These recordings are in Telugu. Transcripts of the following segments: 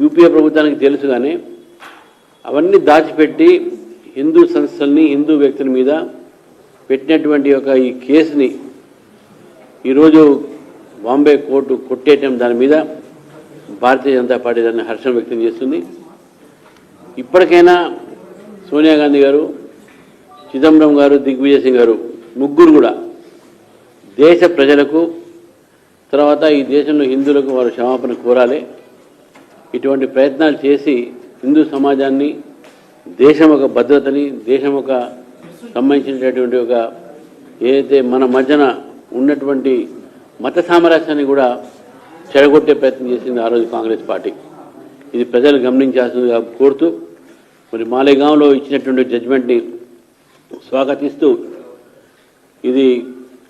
యూపీఏ ప్రభుత్వానికి తెలుసు కానీ అవన్నీ దాచిపెట్టి హిందూ సంస్థల్ని హిందూ వ్యక్తుల మీద పెట్టినటువంటి ఒక ఈ కేసుని ఈరోజు బాంబే కోర్టు కొట్టేయటం దాని మీద భారతీయ జనతా పార్టీ దాన్ని హర్షం వ్యక్తం చేస్తుంది. ఇప్పటికైనా సోనియా గాంధీ గారు చిదంబరం గారు దిగ్విజయ్ సింగ్ గారు ముగ్గురు కూడా దేశ ప్రజలకు తర్వాత ఈ దేశంలో హిందువులకు వారు క్షమాపణ కోరాలి. ఇటువంటి ప్రయత్నాలు చేసి హిందూ సమాజాన్ని దేశం ఒక భద్రతని దేశం ఒక సంబంధించినటువంటి ఒక ఏదైతే మన మధ్యన ఉన్నటువంటి మత సామరస్యాన్ని కూడా చెడగొట్టే ప్రయత్నం చేసింది ఆ రోజు కాంగ్రెస్ పార్టీ. ఇది ప్రజలు గమనించాల్సిందిగా కోరుతూ మరి మాలేగాంలో ఇచ్చినటువంటి జడ్జిమెంట్ని స్వాగతిస్తూ ఇది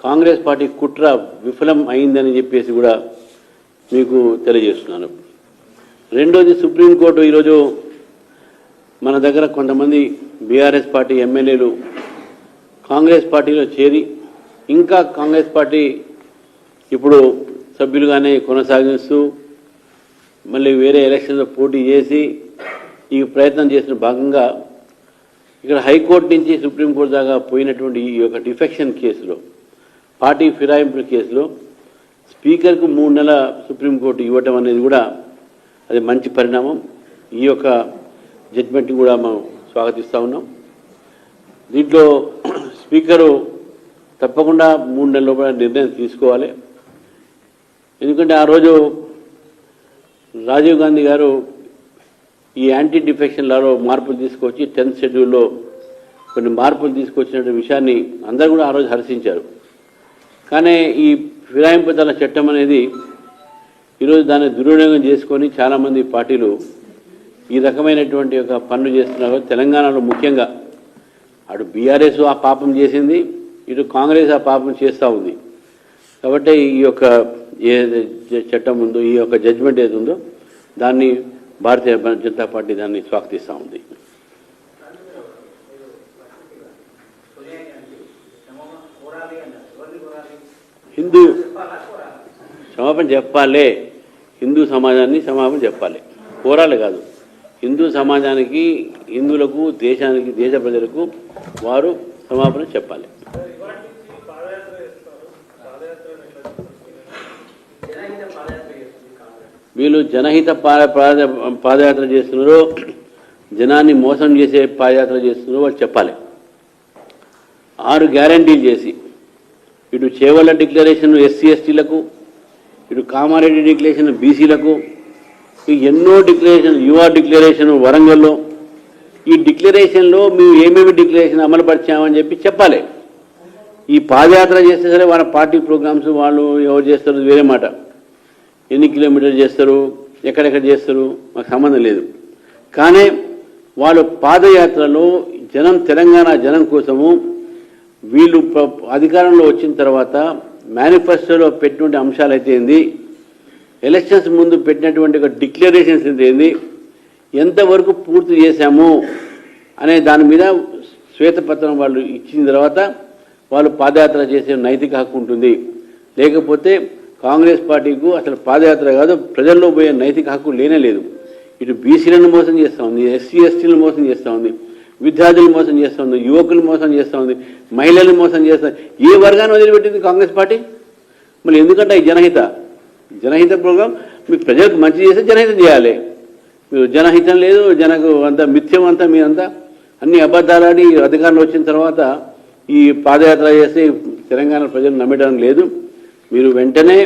కాంగ్రెస్ పార్టీ కుట్ర విఫలం అయిందని చెప్పేసి కూడా మీకు తెలియజేస్తున్నాను. రెండోది సుప్రీంకోర్టు ఈరోజు మన దగ్గర కొంతమంది బీఆర్ఎస్ పార్టీ ఎమ్మెల్యేలు కాంగ్రెస్ పార్టీలో చేరి ఇంకా కాంగ్రెస్ పార్టీ ఇప్పుడు సభ్యులుగానే కొనసాగిస్తూ మళ్ళీ వేరే ఎలక్షన్లో పోటీ చేసి ఈ ప్రయత్నం చేసిన భాగంగా ఇక్కడ హైకోర్టు నుంచి సుప్రీంకోర్టు దాకా పోయినటువంటి ఈ యొక్క డిఫెక్షన్ కేసులో పార్టీ ఫిరాయింపుల కేసులో స్పీకర్కు మూడు నెలల సుప్రీంకోర్టు ఇవ్వటం అనేది కూడా అది మంచి పరిణామం. ఈ యొక్క జడ్జిమెంట్ని కూడా మనం స్వాగతిస్తూ ఉన్నాం. దీంట్లో స్పీకరు తప్పకుండా మూడు నెలల లోపల నిర్ణయం తీసుకోవాలి. ఎందుకంటే ఆ రోజు రాజీవ్ గాంధీ గారు ఈ యాంటీ డిఫెక్షన్ లాలో మార్పులు తీసుకొచ్చి టెన్త్ షెడ్యూల్లో కొన్ని మార్పులు తీసుకొచ్చినటువంటి విషయాన్ని అందరూ కూడా ఆ రోజు హర్షించారు. కానీ ఈ ఫిరాయింపు చట్టం అనేది ఈరోజు దాన్ని దుర్వినియోగం చేసుకొని చాలామంది పార్టీలు ఈ రకమైనటువంటి ఒక పనులు చేస్తున్నారు. తెలంగాణలో ముఖ్యంగా అటు బీఆర్ఎస్ ఆ పాపం చేసింది ఇటు కాంగ్రెస్ ఆ పాపం చేస్తూ ఉంది. కాబట్టి ఈ యొక్క ఏ చట్టం ఉందో ఈ యొక్క జడ్జిమెంట్ ఏది ఉందో దాన్ని భారతీయ జనతా పార్టీ దాన్ని స్వాగతిస్తూ ఉంది. హిందూ క్షమాపణ చెప్పాలే. హిందూ సమాజాన్ని క్షమాపణ చెప్పాలి. కోరాలి కాదు. హిందూ సమాజానికి హిందువులకు దేశానికి దేశ ప్రజలకు వారు క్షమాపణ చెప్పాలి. వీళ్ళు జనహిత పా- పాద- పాదయాత్ర చేస్తున్నారు జనాన్ని మోసం చేసే పాదయాత్ర చేస్తున్నారు వాళ్ళు చెప్పాలి. ఆరు గ్యారంటీలు చేసి ఇటు చేవల్ల డిక్లరేషన్ ఎస్సీ ఎస్టీలకు ఇటు కామారెడ్డి డిక్లరేషన్ బీసీలకు ఎన్నో డిక్లరేషన్ యువ డిక్లరేషన్ వరంగల్లో ఈ డిక్లరేషన్లో మేము ఏమేమి డిక్లరేషన్ అమలుపరిచామని చెప్పి చెప్పాలి. ఈ పాదయాత్ర చేస్తే సరే వాళ్ళ పార్టీ ప్రోగ్రామ్స్ వాళ్ళు ఎవరు చేస్తారు వేరే మాట. ఎన్ని కిలోమీటర్లు చేస్తారు ఎక్కడెక్కడ చేస్తారు మాకు సంబంధం లేదు. కానీ వాళ్ళు పాదయాత్రలో జనం తెలంగాణ జనం కోసము వీళ్ళు అధికారంలో వచ్చిన తర్వాత మేనిఫెస్టోలో పెట్టినటువంటి అంశాలు అయితే ఏంది? ఎలక్షన్స్ ముందు పెట్టినటువంటి ఒక డిక్లరేషన్స్ అయితే ఏంది? ఎంతవరకు పూర్తి చేశాము? అనే దాని మీద శ్వేతపత్రం వాళ్ళు ఇచ్చిన తర్వాత వాళ్ళు పాదయాత్ర చేసే నైతిక హక్కు ఉంటుంది. లేకపోతే కాంగ్రెస్ పార్టీకు అసలు పాదయాత్ర కాదు ప్రజల్లో పోయే నైతిక హక్కు లేనే లేదు. ఇటు బీసీలను మోసం చేస్తూ ఉంది ఎస్సీ ఎస్టీలను మోసం చేస్తూ ఉంది. విద్యార్థులు మోసం చేస్తూ ఉంది యువకులు మోసం చేస్తూ ఉంది మహిళలను మోసం చేస్తుంది. ఏ వర్గాన్ని వదిలిపెట్టింది కాంగ్రెస్ పార్టీ? మరి ఎందుకంటే ఈ జనహిత? జనహిత ప్రోగ్రాం మీకు ప్రజలకు మంచి చేస్తే జనహితం చేయాలి. మీరు జనహితం లేదు జనకు అంత మిథ్యం అంతా మీరంతా అన్ని అబద్ధాలని అధికారంలో వచ్చిన తర్వాత ఈ పాదయాత్ర చేస్తే తెలంగాణ ప్రజలు నమ్మడం లేదు. మీరు వెంటనే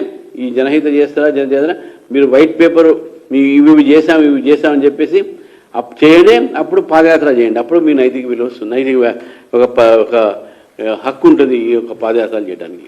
ఈ జనహిత చేస్తారా జన చేస్తారా? మీరు వైట్ పేపరు మీ ఇవి చేసాం ఇవి చేశామని చెప్పేసి అప్ చేయడే అప్పుడు పాదయాత్ర చేయండి. అప్పుడు మీ నైతిక విలువ వస్తుంది. నైతిక ఒక ఒక హక్కు ఉంటుంది ఈ యొక్క పాదయాత్రలు చేయడానికి.